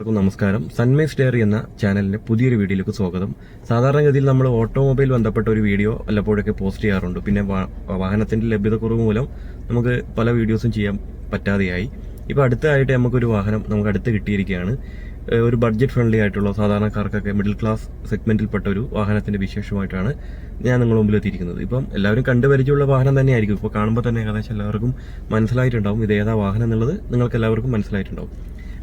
എല്ലാവർക്കും നമസ്കാരം. സൺമൈസ് ഡയറി എന്ന ചാനലിന്റെ പുതിയൊരു വീഡിയോയിലേക്ക് സ്വാഗതം. സാധാരണഗതിയിൽ നമ്മൾ ഓട്ടോമൊബൈൽ ബന്ധപ്പെട്ട ഒരു വീഡിയോ വല്ലപ്പോഴൊക്കെ പോസ്റ്റ് ചെയ്യാറുണ്ട്. പിന്നെ വാഹനത്തിന്റെ ലഭ്യതക്കുറവ് മൂലം നമുക്ക് പല വീഡിയോസും ചെയ്യാൻ പറ്റാതെയായി. ഇപ്പൊ അടുത്തായിട്ട് നമുക്കൊരു വാഹനം നമുക്ക് അടുത്ത് കിട്ടിയിരിക്കുകയാണ്. ഒരു ബഡ്ജറ്റ് ഫ്രണ്ട്ലി ആയിട്ടുള്ള സാധാരണക്കാർക്കൊക്കെ മിഡിൽ ക്ലാസ് സെഗ്മെന്റിൽപ്പെട്ട ഒരു വാഹനത്തിന്റെ വിശേഷമായിട്ടാണ് ഞാൻ നിങ്ങളുടെ മുമ്പിൽ എത്തിയിരിക്കുന്നത്. ഇപ്പം എല്ലാവരും കണ്ടുപരിചയമുള്ള വാഹനം തന്നെയായിരിക്കും. ഇപ്പോൾ കാണുമ്പോൾ തന്നെ ഏകദേശം എല്ലാവർക്കും മനസ്സിലായിട്ടുണ്ടാവും. ഇത് ഏതാ വാഹനം എന്നുള്ളത് നിങ്ങൾക്ക് എല്ലാവർക്കും മനസ്സിലായിട്ടുണ്ടാവും.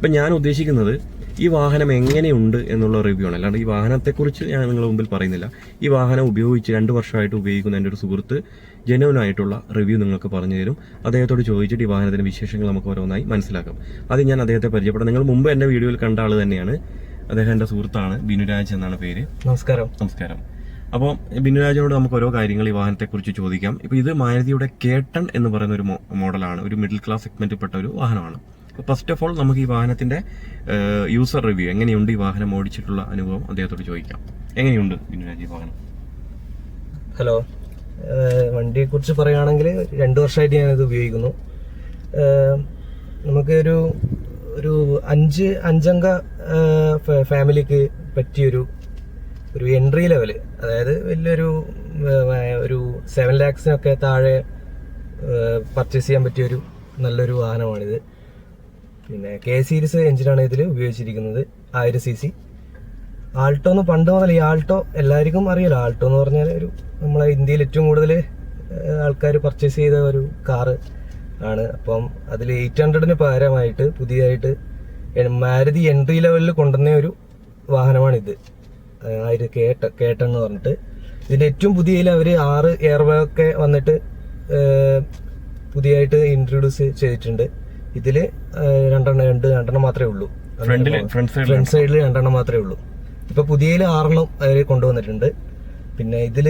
ഇപ്പം ഞാൻ ഉദ്ദേശിക്കുന്നത് ഈ വാഹനം എങ്ങനെയുണ്ട് എന്നുള്ള റിവ്യൂ ആണ്. അല്ലാണ്ട് ഈ വാഹനത്തെക്കുറിച്ച് ഞാൻ നിങ്ങളുടെ മുമ്പിൽ പറയുന്നില്ല. ഈ വാഹനം ഉപയോഗിച്ച് രണ്ട് വർഷമായിട്ട് ഉപയോഗിക്കുന്ന എന്റെ ഒരു സുഹൃത്ത് ജനുവനായിട്ടുള്ള റിവ്യൂ നിങ്ങൾക്ക് പറഞ്ഞു തരും. അദ്ദേഹത്തോട് ചോദിച്ചിട്ട് ഈ വാഹനത്തിന്റെ വിശേഷങ്ങൾ നമുക്ക് ഓരോന്നായി മനസ്സിലാക്കാം. അത് ഞാൻ അദ്ദേഹത്തെ പരിചയപ്പെടാം നിങ്ങൾ മുമ്പ് എന്റെ വീഡിയോയിൽ കണ്ട ആൾ തന്നെയാണ്. അദ്ദേഹം എന്റെ സുഹൃത്താണ്. ബിനുരാജ് എന്നാണ് പേര്. നമസ്കാരം. നമസ്കാരം. അപ്പോൾ ബിനുരാജിനോട് നമുക്ക് ഓരോ കാര്യങ്ങൾ ഈ വാഹനത്തെക്കുറിച്ച് ചോദിക്കാം. ഇപ്പോൾ ഇത് മാരുതിയുടെ കേട്ടൺ എന്ന് പറയുന്ന ഒരു മോഡലാണ് ഒരു മിഡിൽ ക്ലാസ് സെഗ്മെന്റിൽപ്പെട്ട ഒരു വാഹനമാണ്. ഫസ്റ്റ് ഓഫ് ഓൾ നമുക്ക് ഈ വാഹനത്തിന്റെ യൂസർ റിവ്യൂ എങ്ങനെയുണ്ട് ഈ വാഹനം ഓടിച്ചിട്ടുള്ള അനുഭവം അദ്ദേഹത്തോട് ചോദിക്കാം. എങ്ങനെയുണ്ട് ബിനുരാജ് ഈ വാഹനം? ഹലോ വണ്ടിയെ കുറിച്ച് പറയുകയാണെങ്കിൽ രണ്ട് വർഷമായിട്ട് ഞാനിത് ഉപയോഗിക്കുന്നു. നമുക്കൊരു നമുക്ക് ഒരു അഞ്ച് അഞ്ചംഗ ഫാമിലിക്ക് പറ്റിയൊരു ഒരു എൻട്രി ലെവൽ അതായത് വലിയൊരു ഒരു സെവൻ ലാക്സിനൊക്കെ താഴെ പർച്ചേസ് ചെയ്യാൻ പറ്റിയൊരു നല്ലൊരു വാഹനമാണിത്. പിന്നെ കെ സീരീസ് എഞ്ചിനാണ് ഇതിൽ ഉപയോഗിച്ചിരിക്കുന്നത് ആയിരം സി സി ആൾട്ടോ എന്ന് പണ്ട് മുതൽ ഈ ആൾട്ടോ എല്ലാവർക്കും അറിയാലോ. ആൾട്ടോ എന്ന് പറഞ്ഞാൽ ഒരു നമ്മളെ ഇന്ത്യയിൽ ഏറ്റവും കൂടുതൽ ആൾക്കാർ പർച്ചേസ് ചെയ്ത ഒരു കാറ് ആണ്. അപ്പം അതിൽ എയ്റ്റ് ഹൺഡ്രഡിന് പകരമായിട്ട് പുതിയതായിട്ട് മാരുതി എൻട്രി ലെവലിൽ കൊണ്ടുവന്ന ഒരു വാഹനമാണിത്. ആയിരം കേട്ട കേട്ടൺ എന്ന് പറഞ്ഞിട്ട്. ഇതിന്റെ ഏറ്റവും പുതിയതിൽ അവർ ആറ് എയർ ബാഗൊക്കെ വന്നിട്ട് ഏഹ്, പുതിയതായിട്ട് ഇൻട്രൊഡ്യൂസ് ചെയ്തിട്ടുണ്ട്. ഇതിൽ രണ്ടെണ്ണം രണ്ട് രണ്ടെണ്ണം മാത്രമേ ഉള്ളൂ. ഫ്രണ്ട് സൈഡിൽ രണ്ടെണ്ണം. മാത്രമേ ഉള്ളൂ. ഇപ്പൊ പുതിയ ആറെണ്ണം അതിൽ കൊണ്ടുവന്നിട്ടുണ്ട്. പിന്നെ ഇതിൽ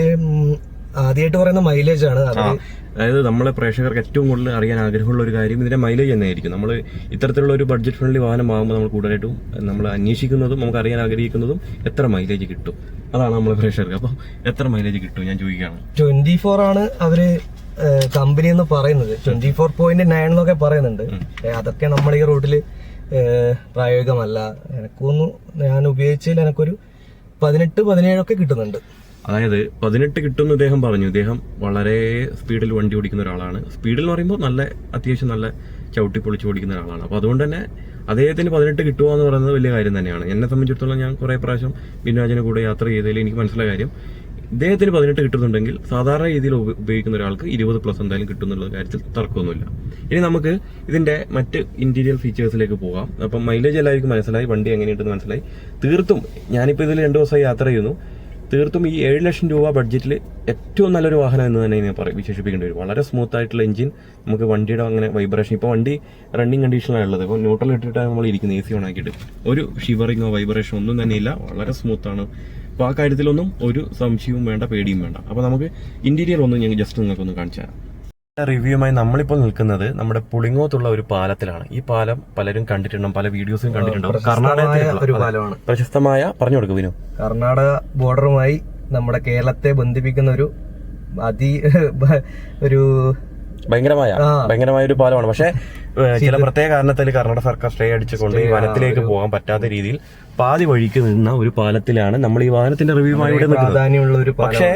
ആദ്യമായിട്ട് പറയുന്ന മൈലേജ് ആണ്. അതായത് നമ്മളെ പ്രേക്ഷകർക്ക് ഏറ്റവും കൂടുതൽ അറിയാൻ ആഗ്രഹമുള്ള ഒരു കാര്യം ഇതിന്റെ മൈലേജ് തന്നെയായിരിക്കും. നമ്മൾ ഇത്തരത്തിലുള്ള ഒരു ബഡ്ജറ്റ് ഫ്രണ്ട്ലി വാഹനം വാങ്ങുമ്പോൾ നമ്മൾ കൂടുതലായിട്ടും നമ്മൾ അന്വേഷിക്കുന്നതും നമുക്ക് അറിയാൻ ആഗ്രഹിക്കുന്നതും എത്ര മൈലേജ് കിട്ടും. അതാണ് നമ്മളെ പ്രേക്ഷകർക്ക്. അപ്പോൾ എത്ര മൈലേജ് കിട്ടും ഞാൻ ചോദിക്കുകയാണ്. ട്വന്റി ഫോർ ആണ് അവർ കമ്പനി എന്ന് പറയുന്നത് ട്വന്റി ഫോർ പോയിന്റ് നയൻ എന്നൊക്കെ പറയുന്നുണ്ട്. അതൊക്കെ നമ്മുടെ ഈ റൂട്ടിൽ പ്രായോഗികമല്ല. എനിക്കൊന്നും ഞാൻ ഉപയോഗിച്ചതിൽ എനക്കൊരു പതിനെട്ട് പതിനേഴൊക്കെ കിട്ടുന്നുണ്ട്. അതായത് പതിനെട്ട് കിട്ടുമെന്ന് ഇദ്ദേഹം പറഞ്ഞു. ഇദ്ദേഹം വളരെ സ്പീഡിൽ വണ്ടി ഓടിക്കുന്ന ഒരാളാണ്. സ്പീഡിൽ എന്ന് പറയുമ്പോൾ നല്ല അത്യാവശ്യം നല്ല ചവിട്ടി പൊളിച്ച് ഓടിക്കുന്ന ഒരാളാണ്. അപ്പോൾ അതുകൊണ്ട് തന്നെ അദ്ദേഹത്തിന് പതിനെട്ട് കിട്ടുക എന്ന് പറയുന്നത് വലിയ കാര്യം തന്നെയാണ്. എന്നെ സംബന്ധിച്ചിടത്തോളം ഞാൻ കുറേ പ്രാവശ്യം ബിനാജിന് കൂടെ യാത്ര ചെയ്തതിൽ എനിക്ക് മനസ്സിലായ കാര്യം ഇദ്ദേഹത്തിന് പതിനെട്ട് കിട്ടുന്നുണ്ടെങ്കിൽ സാധാരണ രീതിയിൽ ഉപ- ഉപയോഗിക്കുന്ന ഒരാൾക്ക് ഇരുപത് പ്ലസ് എന്തായാലും കിട്ടുന്നുള്ള കാര്യത്തിൽ തർക്കമൊന്നുമില്ല. ഇനി നമുക്ക് ഇതിന്റെ മറ്റ് ഇന്റീരിയർ ഫീച്ചേഴ്സിലേക്ക് പോകാം. അപ്പം മൈലേജ് എല്ലാവർക്കും മനസ്സിലായി വണ്ടി എങ്ങനെയുണ്ടെന്ന് മനസ്സിലായി. തീർത്തും ഞാനിപ്പോൾ ഇതിൽ രണ്ട് ദിവസമായി യാത്ര ചെയ്യുന്നു. തീർത്തും ഈ ഏഴ് ലക്ഷം രൂപ ബഡ്ജറ്റിൽ ഏറ്റവും നല്ലൊരു വാഹനം എന്ന് തന്നെ ഞാൻ പറയും വിശേഷിപ്പിക്കേണ്ടി വരും. വളരെ സ്മൂത്ത് ആയിട്ടുള്ള എഞ്ചിൻ നമുക്ക് വണ്ടിയുടെ അങ്ങനെ വൈബ്രേഷൻ ഇപ്പോൾ വണ്ടി റണ്ണിങ് കണ്ടീഷനിലാണ് ഉള്ളത് ഇപ്പോൾ ന്യൂട്രൽ ഇട്ടിട്ടാണ് നമ്മൾ ഇരിക്കുന്നത് എ സി ഓൺ ആക്കിയിട്ട്. ഒരു ഷിവറിങ്ങോ വൈബ്രേഷനോ ഒന്നും തന്നെ ഇല്ല. വളരെ സ്മൂത്ത് ആണ്. അപ്പോൾ ആ കാര്യത്തിലൊന്നും ഒരു സംശയവും വേണ്ട പേടിയും വേണ്ട. അപ്പോൾ നമുക്ക് ഇന്റീരിയർ ഒന്ന് ഞാൻ ജസ്റ്റ് നിങ്ങൾക്ക് ഒന്ന് കാണിച്ചു തരാം. റിവ്യൂമായി നമ്മളിപ്പോൾ നിൽക്കുന്നത് നമ്മുടെ പുളിങ്ങോത്തുള്ള ഒരു പാലത്തിലാണ്. ഈ പാലം പലരും കണ്ടിട്ടുണ്ടാവും പല വീഡിയോസും കണ്ടിട്ടുണ്ടാവും. പ്രശസ്തമായ ഒരു പാലമാണ്. പ്രശസ്തമായ പറഞ്ഞു കൊടുക്കും വിനു. കർണാടക ബോർഡറുമായി നമ്മുടെ കേരളത്തെ ബന്ധിപ്പിക്കുന്ന ഒരു അതി ഒരു ഭയങ്കരമായ. ഭയങ്കരമായ ഒരു പാലമാണ്. പക്ഷേ ചില പ്രത്യേക കാരണത്തിൽ കർണാടക സർക്കാർ സ്റ്റേ അടിച്ചുകൊണ്ട് ഈ വനത്തിലേക്ക് പോകാൻ പറ്റാത്ത രീതിയിൽ പാതി വഴിക്ക് നിന്ന ഒരു പാലത്തിലാണ് നമ്മൾ ഈ വാഹനത്തിന്റെ റിവ്യൂമായി ഇവിടെ നിൽക്കുന്നത്. പ്രാധാന്യമുള്ള ഒരു പക്ഷേ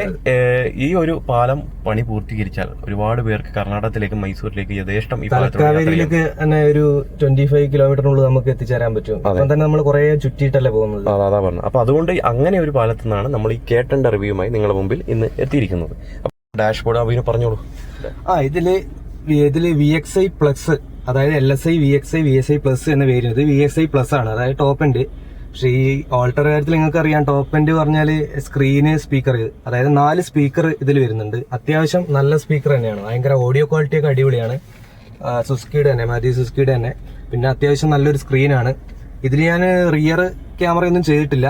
ഈ ഒരു പാലം പണി പൂർത്തീകരിച്ചാൽ ഒരുപാട് പേർക്ക് കർണാടകത്തിലേക്ക് മൈസൂരിലേക്ക് യഥേഷ്ടം ഈ കാവേരിയിലേക്ക് തന്നെ ഒരു ട്വന്റി ഫൈവ് കിലോമീറ്ററിനുള്ളിൽ നമുക്ക് എത്തിച്ചേരാൻ പറ്റും. അപ്പം തന്നെ നമ്മൾ കുറെ ചുറ്റിയിട്ടല്ലേ പോകുന്നത്. അതാ പറഞ്ഞു അപ്പൊ അതുകൊണ്ട് അങ്ങനെ ഒരു പാലത്തിൽ നിന്നാണ് നമ്മൾ ഈ കേട്ടന്റെ റിവ്യൂമായി നിങ്ങളുടെ മുമ്പിൽ ഇന്ന് എത്തിയിരിക്കുന്നത്. ഡാഷ്ബോർഡ് അഭിന് പറഞ്ഞോളൂ. ആ ഇതിൽ ഇതിൽ വി എക്സ് ഐ പ്ലസ് അതായത് L S I V X I V S I plus എന്ന പേരുന്നത് വി എക്സ് ഐ പ്ലസ് ആണ്. അതായത് ടോപ്പ് എൻഡ് പക്ഷേ ഈ ഓൾട്ടർ കാര്യത്തിൽ നിങ്ങൾക്ക് അറിയാം ടോപ്പ് എൻഡ് പറഞ്ഞാൽ സ്ക്രീന് സ്പീക്കർ അതായത് നാല് സ്പീക്കർ ഇതിൽ വരുന്നുണ്ട്. അത്യാവശ്യം നല്ല സ്പീക്കർ തന്നെയാണ്. ഭയങ്കര ഓഡിയോ ക്വാളിറ്റി ഒക്കെ അടിപൊളിയാണ്. സുസ്കിയുടെ തന്നെ മാതി സുസ്കിയുടെ തന്നെ. പിന്നെ അത്യാവശ്യം നല്ലൊരു സ്ക്രീനാണ് ഇതിൽ ഞാൻ റിയർ ക്യാമറയൊന്നും ചെയ്തിട്ടില്ല.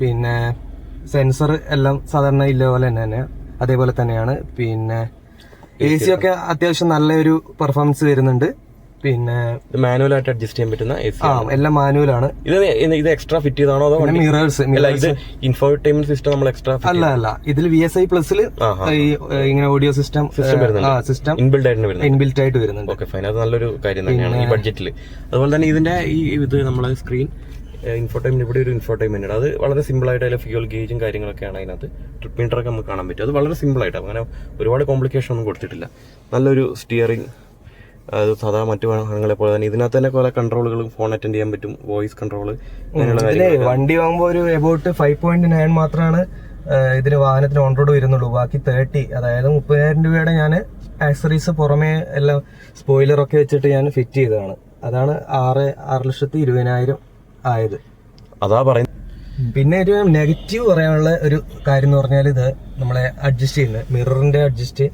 പിന്നെ സെൻസർ എല്ലാം സാധാരണ ഇല്ല പോലെ തന്നെ തന്നെ. അതേപോലെ തന്നെയാണ്. പിന്നെ എ സി ഒക്കെ. അത്യാവശ്യം നല്ലൊരു പെർഫോമൻസ് വരുന്നുണ്ട്. പിന്നെ മാനുവൽ ആയിട്ട് അഡ്ജസ്റ്റ് ചെയ്യാൻ പറ്റുന്ന എ സി ആ എല്ലാം മാനുവൽ ആണ് ഇത് ഇത് എക്സ്ട്രാ ഫിറ്റ് ചെയ്താണോ അതോ മിറേഴ്സ് ഇത് ഇൻഫോർടൈൻമെന്റ് സിസ്റ്റം നമ്മൾ എക്സ്ട്രാ അല്ല അല്ല. ഇതിൽ വി എസ് ഐ പ്ലസിൽ ഏ, ഇങ്ങനെ audio system system system inbuilt ആയിട്ട് വരുന്നത് ഇൻബിൽറ്റ് ആയിട്ട് വരുന്നുണ്ട്. ഓക്കെ ഫൈൻ അത് നല്ലൊരു കാര്യം തന്നെയാണ് ഈ ബഡ്ജറ്റിൽ അതുപോലെ തന്നെ ഇതിന്റെ ഈ ഇത് നമ്മളെ സ്ക്രീൻ ഇൻഫോടൈമിന് ഇവിടെ ഒരു ഇൻഫോടൈമെന്റ് ഉണ്ട്. അത് വളരെ സിമ്പിൾ ആയിട്ട് അതിലെ ഫ്യൂൽ ഗേജും കാര്യങ്ങളൊക്കെയാണ് അതിനകത്ത്. ട്രിപ്പ് മീറ്ററൊക്കെ നമുക്ക് കാണാൻ പറ്റും. അത് വളരെ സിമ്പിൾ ആയിട്ട് അങ്ങനെ ഒരുപാട് കോംപ്ലിക്കേഷൻ ഒന്നും കൊടുത്തിട്ടില്ല. നല്ലൊരു സ്റ്റിയറിംഗ് അത് സാധാ മറ്റു വാഹനങ്ങളെ പോലെ തന്നെ ഇതിനകത്ത് തന്നെ കുറെ കൺട്രോളുകൾ ഫോൺ അറ്റൻഡ് ചെയ്യാൻ പറ്റും വോയിസ് കൺട്രോൾ വണ്ടി വാങ്ങുമ്പോൾ ഒരു എബൌട്ട് ഫൈവ് പോയിന്റ് നയൻ മാത്രമാണ് ഇതിന് വാഹനത്തിന് ഓൺ റോഡ് വരുന്നുള്ളൂ. ബാക്കി തേർട്ടി അതായത് മുപ്പതിനായിരം രൂപയുടെ ഞാൻ ആക്സറീസ് പുറമേ എല്ലാം സ്പോയിലറൊക്കെ വെച്ചിട്ട് ഞാൻ ഫിറ്റ് ചെയ്തതാണ്. അതാണ് ആറ് ആറ് ലക്ഷത്തി ഇരുപതിനായിരം ആയത്. അതാ പറയുന്നത് പിന്നെ ഒരു നെഗറ്റീവ് പറയാനുള്ള ഒരു കാര്യം എന്ന് പറഞ്ഞാൽ ഇത് നമ്മളെ അഡ്ജസ്റ്റ് ചെയ്യുന്നത്. മിററിന്റെ അഡ്ജസ്റ്റ്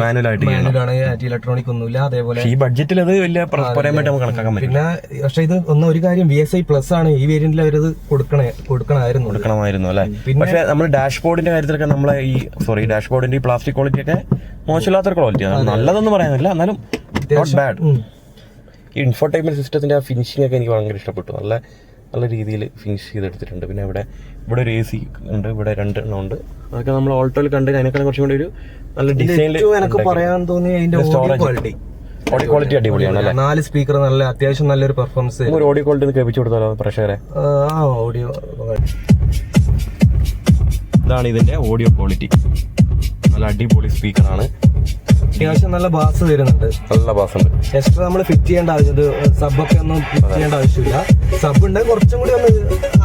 മാനുവലാണ് ഇലക്ട്രോണിക് ഒന്നുമില്ല. അതേപോലെ ഈ ബഡ്ജറ്റിൽ അത് വലിയ കണക്കാക്കാൻ പറ്റും പിന്നെ പക്ഷെ ഇത് ഒന്ന് ഒരു കാര്യം വി എസ് ഐ പ്ലസ് ആണ്. ഈ വേരിയന്റിൽ അവരത് കൊടുക്കണേ കൊടുക്കണമായിരുന്നു. കൊടുക്കണമായിരുന്നു അല്ലേ? പക്ഷെ നമ്മൾ ഡാഷ്ബോർഡിന്റെ കാര്യത്തിലൊക്കെ നമ്മളെ ഈ സോറി ഡാഷ്ബോർഡിന്റെ ഈ പ്ലാസ്റ്റിക് ക്വാളിറ്റി ഒക്കെ മോശമില്ലാത്തൊരു ക്വാളിറ്റിയാണ് നല്ലതെന്ന് പറയാനില്ല. എന്നാലും നോട്ട് ബാഡ് ഉം. സിസ്റ്റത്തിന്റെ ആ ഫിനിഷിംഗ് ഒക്കെ എനിക്ക് ഭയങ്കര ഇഷ്ടപ്പെട്ടു. നല്ല നല്ല രീതിയിൽ ഫിനിഷ് ചെയ്തെടുത്തിട്ടുണ്ട്. പിന്നെ ഇവിടെ ഇവിടെ ഒരു എ സി ഉണ്ട് ഇവിടെ രണ്ട് എണ്ണം ഉണ്ട്. അതൊക്കെ നമ്മൾ ഓൾട്ടോയിൽ കണ്ട് അതിനേക്കാൾ കുറച്ചും കൂടി ഒരു നല്ല ഡിസൈനിൽ എനിക്ക് പറയാൻ തോന്നി അതിന്റെ ഓഡിയോ ക്വാളിറ്റി ഓഡിയോ ക്വാളിറ്റി അടിപൊളിയാണ് അല്ലേ? നാല് സ്പീക്കർ നല്ല അത്യാവശ്യം നല്ലൊരു പെർഫോമൻസ് ഒരു ഓഡിയോ ക്വാളിറ്റി കേൾപ്പിച്ചു കൊടുത്താലോ പ്രേക്ഷകരെ? ആ ഓഡിയോ ഇതാണ് ഇതിന്റെ ഓഡിയോ ക്വാളിറ്റി നല്ല അടിപൊളി സ്പീക്കറാണ് അത്യാവശ്യം നല്ല ബാസ് വരുന്നുണ്ട്. നല്ല ബാസ് ഉണ്ട്. എക്സ്ട്രാ നമ്മൾ ഫിറ്റ് ചെയ്യേണ്ട ആവശ്യം സബൊക്കെ ഒന്നും ഫിറ്റ് ചെയ്യേണ്ട ആവശ്യമില്ല. സബ് ഉണ്ടെങ്കിൽ കുറച്ചും കൂടി ഒന്ന്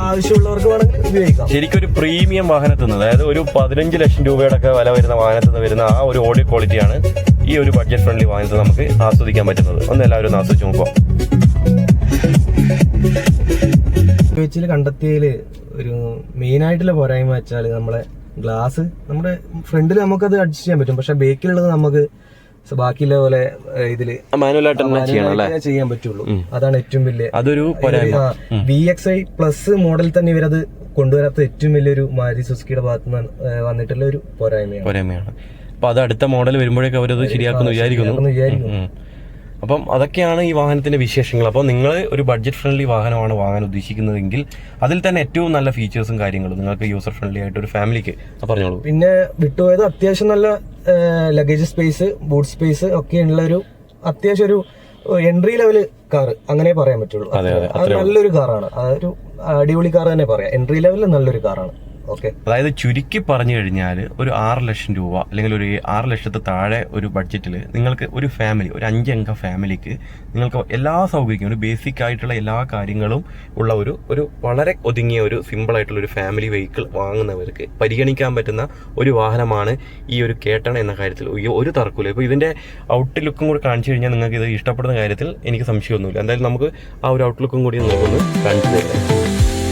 ആവശ്യമുള്ളവർക്ക് വേണമെങ്കിൽ ഉപയോഗിക്കാം. ശരിക്കും ഒരു പ്രീമിയം വാഹനത്തിൽ നിന്ന് അതായത് ഒരു പതിനഞ്ച് ലക്ഷം രൂപയുടെ ഒക്കെ വില വരുന്ന വാഹനത്തിൽ നിന്ന് വരുന്ന ആ ഒരു ഓഡിയോ ക്വാളിറ്റിയാണ് ഈ ഒരു ബഡ്ജറ്റ് ഫ്രണ്ട്ലി വാഹനത്തിൽ നമുക്ക് ആസ്വദിക്കാൻ പറ്റുന്നത്. ഒന്ന് എല്ലാവരും ഒന്ന് ആസ്വദിച്ച് നോക്കാം വെച്ചിൽ കണ്ടെത്തിയതിൽ ഒരു മെയിൻ ആയിട്ടുള്ള പോരായ്മ വെച്ചാൽ നമ്മളെ ഗ്ലാസ് നമ്മുടെ ഫ്രണ്ടിൽ നമുക്കത് അഡ്ജസ്റ്റ് ചെയ്യാൻ പറ്റും. പക്ഷെ ബേക്കിലുള്ളത് നമുക്ക് ബാക്കിയുള്ള പോലെ ഇതിൽ ചെയ്യാൻ പറ്റുള്ളൂ. അതാണ് ഏറ്റവും വലിയ അതൊരു V X I plus model തന്നെ ഇവരത് കൊണ്ടുവരാത്ത ഏറ്റവും വലിയൊരു മാരുതി സുസുക്കിയുടെ ഭാഗത്ത് നിന്ന് വന്നിട്ടുള്ള ഒരു പോരായ്മയാണ്. പോരായ്മയാണ്. അപ്പൊ അത് അടുത്ത മോഡൽ വരുമ്പോഴേക്കും അവരത് ശരിയാക്കുന്നു വിചാരിക്കുന്നു. വിചാരിക്കുന്നു. അപ്പം അതൊക്കെയാണ് ഈ വാഹനത്തിന്റെ വിശേഷങ്ങൾ. അപ്പോൾ നിങ്ങൾ ഒരു ബഡ്ജറ്റ് ഫ്രണ്ട്ലി വാഹനമാണ് വാങ്ങാൻ ഉദ്ദേശിക്കുന്നതെങ്കിൽ അതിൽ തന്നെ ഏറ്റവും നല്ല ഫീച്ചേഴ്സും കാര്യങ്ങളും നിങ്ങൾക്ക് യൂസർ ഫ്രണ്ട്ലി ആയിട്ട് ഒരു ഫാമിലിക്ക് പറഞ്ഞോളൂ. പിന്നെ വിട്ടുപോയത് അത്യാവശ്യം നല്ല ലഗേജ് സ്പേസ് ബൂട്ട് സ്പേസ് ഒക്കെ ഉള്ള ഒരു അത്യാവശ്യം ഒരു എൻട്രി ലെവൽ കാർ അങ്ങനെ പറയാൻ പറ്റുള്ളൂ. അതെ, നല്ലൊരു കാറാണ് അതൊരു അടിപൊളി കാർ തന്നെ പറയാം. എൻട്രി ലെവലിൽ നല്ലൊരു കാറാണ് അതായത് ചുരുക്കി പറഞ്ഞു കഴിഞ്ഞാൽ ഒരു ആറ് ലക്ഷം രൂപ അല്ലെങ്കിൽ ഒരു ആറ് ലക്ഷത്തെ താഴെ ഒരു ബഡ്ജറ്റിൽ നിങ്ങൾക്ക് ഒരു ഫാമിലി ഒരു അഞ്ചംഗ ഫാമിലിക്ക് നിങ്ങൾക്ക് എല്ലാ സൗകര്യവും ഒരു ബേസിക് ആയിട്ടുള്ള എല്ലാ കാര്യങ്ങളും ഉള്ള ഒരു ഒരു വളരെ ഒതുങ്ങിയ ഒരു സിമ്പിൾ ആയിട്ടുള്ള ഒരു ഫാമിലി വെഹിക്കിൾ വാങ്ങുന്നവർക്ക് പരിഗണിക്കാൻ പറ്റുന്ന ഒരു വാഹനമാണ് ഈ ഒരു കേട്ടൺ എന്ന കാര്യത്തിൽ ഒരു- തർക്കമില്ല ഇപ്പോൾ ഇതിന്റെ ഔട്ട് ലുക്കും കൂടി കാണിച്ചു കഴിഞ്ഞാൽ നിങ്ങൾക്ക് ഇത് ഇഷ്ടപ്പെടുന്ന കാര്യത്തിൽ എനിക്ക് സംശയമൊന്നുമില്ല. എന്തായാലും നമുക്ക് ആ ഒരു ഔട്ട് ലുക്കും കൂടി നിങ്ങൾക്കൊന്ന് കാണിച്ചു തരാം.